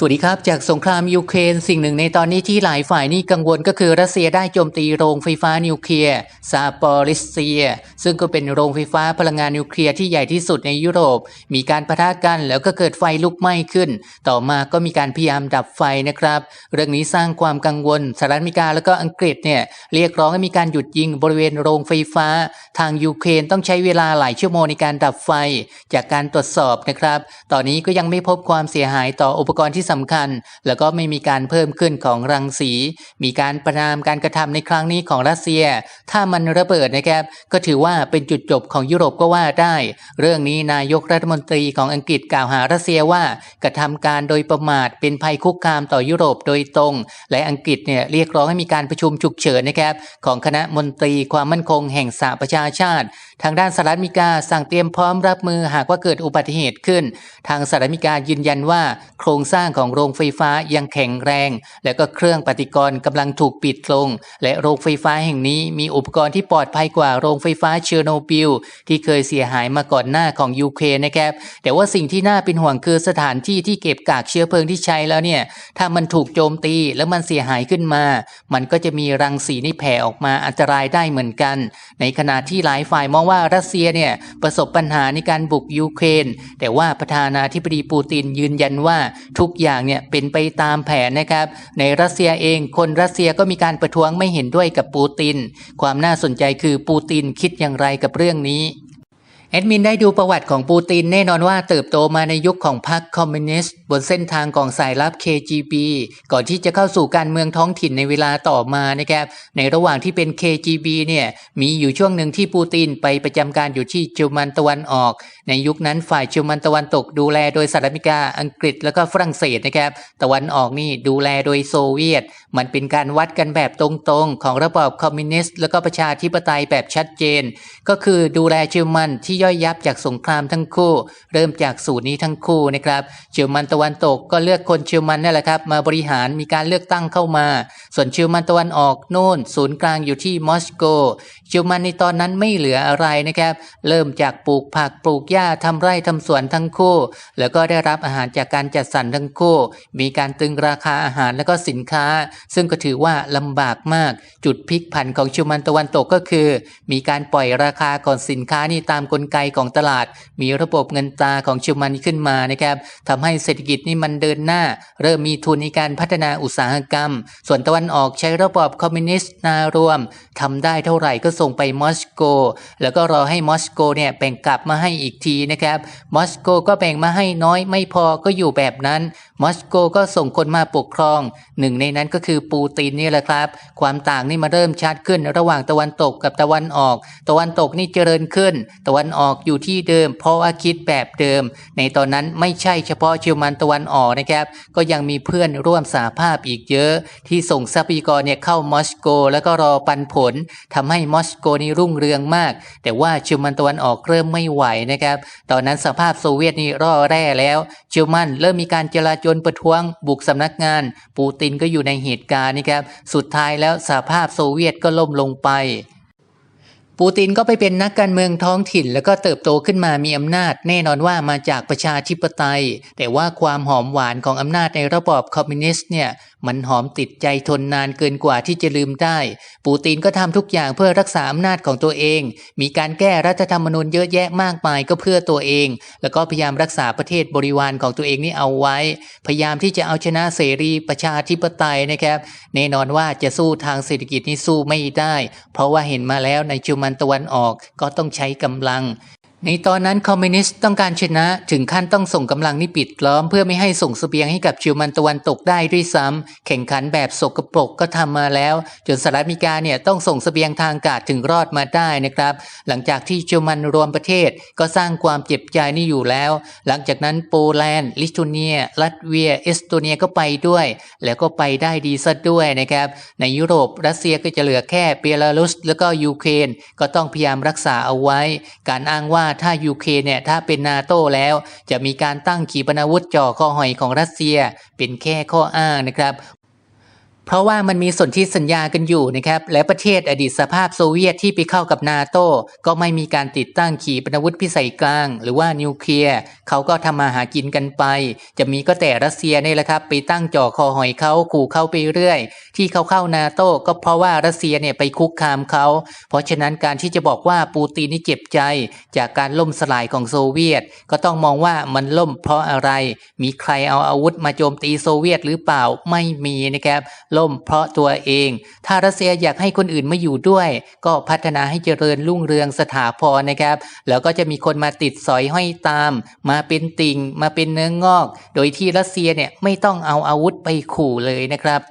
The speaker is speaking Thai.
สวัสดีครับ จากสงครามยูเครนสิ่งหนึ่งในตอนนี้ที่หลายฝ่ายนี่กังวลก็คือรัสเซียได้โจมตีโรงไฟฟ้านิวเคลียร์ซาปอริเซีย ซึ่งก็เป็นโรงไฟฟ้าพลังงานนิวเคลียร์ที่ใหญ่ที่สุดในยุโรป มีการปะทะกันแล้วก็เกิดไฟลุกไหม้ขึ้น ต่อมาก็มีการพยายามดับไฟนะครับ เรื่องนี้สร้างความกังวลสหรัฐอเมริกาแล้วก็อังกฤษเนี่ยเรียกร้องให้มีการหยุดยิงบริเวณโรงไฟฟ้า ทางยูเครนต้องใช้เวลาหลายชั่วโมงในการดับไฟ จากการตรวจสอบนะครับ ตอนนี้ก็ยังไม่พบความเสียหายต่ออุปกรณ์ที่สำคัญ แล้วก็ไม่มีการเพิ่มขึ้นของรังสี มีการประนามการกระทำในครั้งนี้ของรัสเซีย ถ้ามันระเบิดนะครับ ก็ถือว่าเป็นจุดจบของยุโรปก็ว่าได้ เรื่องนี้นายกรัฐมนตรีของอังกฤษกล่าวหารัสเซียว่ากระทำการโดยประมาทเป็นภัยคุกคามต่อยุโรปโดยตรง และอังกฤษเนี่ยเรียกร้องให้มีการประชุมฉุกเฉินนะครับของคณะมนตรีความมั่นคงแห่งสหประชาชาติ ทางด้านสหรัฐอเมริกาสั่งเตรียมพร้อมรับมือหากว่าเกิดอุบัติเหตุขึ้น ทางสหรัฐอเมริกายืนยันว่า โครงสร้างของโรงไฟฟ้ายังแข็งแรง และก็เครื่องปฏิกรณ์กำลังถูกปิดลง และโรงไฟฟ้าแห่งนี้มีอุปกรณ์ที่ปลอดภัยกว่าโรงไฟฟ้าเชอร์โนบิลที่เคยเสียหายมาก่อนหน้าของยูเครนนะครับแต่ว่าสิ่งที่น่าเป็นห่วงคือสถานที่ที่เก็บกากเชื้อเพลิงที่ใช้แล้วเนี่ยถ้ามันถูกโจมตีแล้วมันเสียหายขึ้นมา มันก็จะมีรังสีนี่แผ่ออกมาอันตรายได้เหมือนกัน ในขณะที่หลายฝ่ายมองว่ารัสเซียเนี่ยประสบปัญหาในการบุกยูเครนแต่ว่าประธานาธิบดีปูตินยืนยันว่าทุกอย่างเนี่ยเป็นไปตามแผนนะครับ ในรัสเซียเองคนรัสเซียก็มีการประท้วงไม่เห็นด้วยกับปูติน ความน่าสนใจคือปูตินคิดอย่างไรกับเรื่องนี้แอดมินได้ดูประวัติของปูตินแน่นอนว่าเติบโตมาในยุคของพรรคคอมมิวนิสต์ บนเส้นทางของสายลับ KGB ก่อนที่จะเข้าสู่การเมืองท้องถิ่นในเวลาต่อมานะครับ ในระหว่างที่เป็น KGB เนี่ยมีอยู่ช่วงหนึ่งที่ปูตินไปประจำการอยู่ที่เยอรมันตะวันออก ในยุคนั้นฝ่ายเยอรมันตะวันตกดูแลโดยสหรัฐอเมริกาอังกฤษแล้วก็ฝรั่งเศสนะครับ ตะวันออกนี่ดูแลโดยโซเวียต มันเป็นการวัดกันแบบตรงๆ ของระบอบคอมมิวนิสต์แล้วก็ประชาธิปไตยแบบชัดเจน ก็คือดูแลเยอรมันที่ย่อยยับจากสงครามทั้งคู่ เริ่มจากสูตรนี้ทั้งคู่นะครับเยอรมันตะวันตกก็เลือกคนเชียวมันนี่แหละครับ มาบริหารมีการเลือกตั้งเข้ามา ส่วนเชียวมันตะวันออกโน่น ศูนย์กลางอยู่ที่มอสโก เยอรมันในตอนนั้นไม่เหลืออะไรนะครับ เริ่มจากปลูกผักปลูกหญ้าทำไร่ทำสวนทั้งคู่ แล้วก็ได้รับอาหารจากการจัดสรรทั้งคู่ มีการตึงราคาอาหารและก็สินค้า ซึ่งก็ถือว่าลำบากมาก จุดพลิกผันของเยอรมันตะวันตกก็คือ มีการปล่อยราคาก่อนสินค้านี่ตามกลไกของตลาด มีระบบเงินตาของเยอรมันขึ้นมานะครับทำให้เศรษฐกิจนี่มันเดินหน้า เริ่มมีทุนในการพัฒนาอุตสาหกรรม ส่วนตะวันออกใช้ระบอบคอมมิวนิสต์นารวมทำได้เท่าไหร่ก็ส่งไปมอสโก แล้วก็รอให้มอสโกเนี่ยแบ่งกลับมาให้อีกทีนะครับ มอสโกก็แบ่งมาให้น้อยไม่พอก็อยู่แบบนั้น มอสโกก็ส่งคนมาปกครอง หนึ่งในนั้นก็คือปูตินนี่แหละครับ ความต่างนี่มาเริ่มชัดขึ้นระหว่างตะวันตกกับตะวันออก ตะวันตกนี่เจริญขึ้น ตะวันออกอยู่ที่เดิม เพราะว่าคิดแบบเดิม ในตอนนั้นไม่ใช่เฉพาะเชลมันตะวันออกนะครับ ก็ยังมีเพื่อนร่วมสาภาพอีกเยอะ ที่ส่งทรัพยากรเนี่ยเข้ามอสโก แล้วก็รอปันผลทำให้มอสโกนี่รุ่งเรืองมาก แต่ว่าเชลมันตะวันออกเริ่มไม่ไหวนะครับ ตอนนั้นสภาพโซเวียตนี่ร่อแร่แล้วเชลมันเริ่มมีการเจลาจลประท้วง บุกสำนักงาน ปูตินก็อยู่ในเหตุการณ์นะครับ สุดท้ายแล้วสภาพโซเวียตก็ล่มลงไปปูตินก็ไปเป็นนักการเมืองท้องถิ่น แล้วก็เติบโตขึ้นมามีอำนาจ แน่นอนว่ามาจากประชาธิปไตย แต่ว่าความหอมหวานของอำนาจในระบอบคอมมิวนิสต์เนี่ยมันหอมติดใจทนนานเกินกว่าที่จะลืมได้ ปูตินก็ทำทุกอย่างเพื่อรักษาอำนาจของตัวเอง มีการแก้รัฐธรรมนูญเยอะแยะมากมายก็เพื่อตัวเอง แล้วก็พยายามรักษาประเทศบริวารของตัวเองนี่เอาไว้ พยายามที่จะเอาชนะเสรีประชาธิปไตยนะครับแน่นอนว่าจะสู้ทางเศรษฐกิจนี่สู้ไม่ได้ เพราะว่าเห็นมาแล้วในจุมันตะวันออกก็ต้องใช้กำลัง ในตอนนั้นคอมมิวนิสต์ต้องการชนะถึงขั้นต้องส่งกำลังนี่ปิดล้อมเพื่อไม่ให้ส่งสเสบียงให้กับชิวมันตะวันตกได้ด้วยซ้ำแข่งขันแบบสกปรกก็ทำมาแล้ว จนสหรัฐอเมริกาเนี่ยต้องส่งสเสบียงทางอากาศถึงรอดมาได้นะครับ หลังจากที่ชิวมันรวมประเทศก็สร้างความเจ็บใจนี่อยู่แล้ว หลังจากนั้นโปแลนด์ ลิทัวเนีย ลัตเวีย เอสโตเนียก็ไปด้วย แล้วก็ไปได้ดีซะด้วยนะครับ ในยุโรปรัสเซียก็จะเหลือแค่เบลารุสแล้วก็ยูเครนก็ต้องพยายามรักษาเอาไว้ การอ้างว่าถ้ายูเครนเนี่ยถ้าเป็นนาโตแล้ว จะมีการตั้งขีปนาวุธจ่อคอหอยของรัสเซีย เป็นแค่ข้ออ้างนะครับ เพราะว่ามันมีสนธิสัญญากันอยู่นะครับ และประเทศอดีตสภาพโซเวียตที่ไปเข้ากับนาโต้ก็ไม่มีการติดตั้งขีปนาวุธพิสัยกลาง หรือว่านิวเคลียร์เขาก็ทำมาหากินกันไป จะมีก็แต่รัสเซียนี่แหละครับ ไปตั้งจ่อคอหอยเขาขู่เขาไปเรื่อย ที่เขาเข้านาโต้ก็เพราะว่ารัสเซียเนี่ยไปคุกคามเขา เพราะฉะนั้นการที่จะบอกว่าปูตินนี่เจ็บใจ จากการล่มสลายของโซเวียต ก็ต้องมองว่ามันล่มเพราะอะไร มีใครเอาอาวุธมาโจมตีโซเวียตหรือเปล่าไม่มีนะครับล่มเพราะตัวเอง ถ้ารัสเซียอยากให้คนอื่นมาอยู่ด้วย ก็พัฒนาให้เจริญรุ่งเรืองสถาพรนะครับ แล้วก็จะมีคนมาติดสอยห้อยตาม มาเป็นติ่งมาเป็นเนื้องอก โดยที่รัสเซียเนี่ยไม่ต้องเอาอาวุธไปขู่เลยนะครับ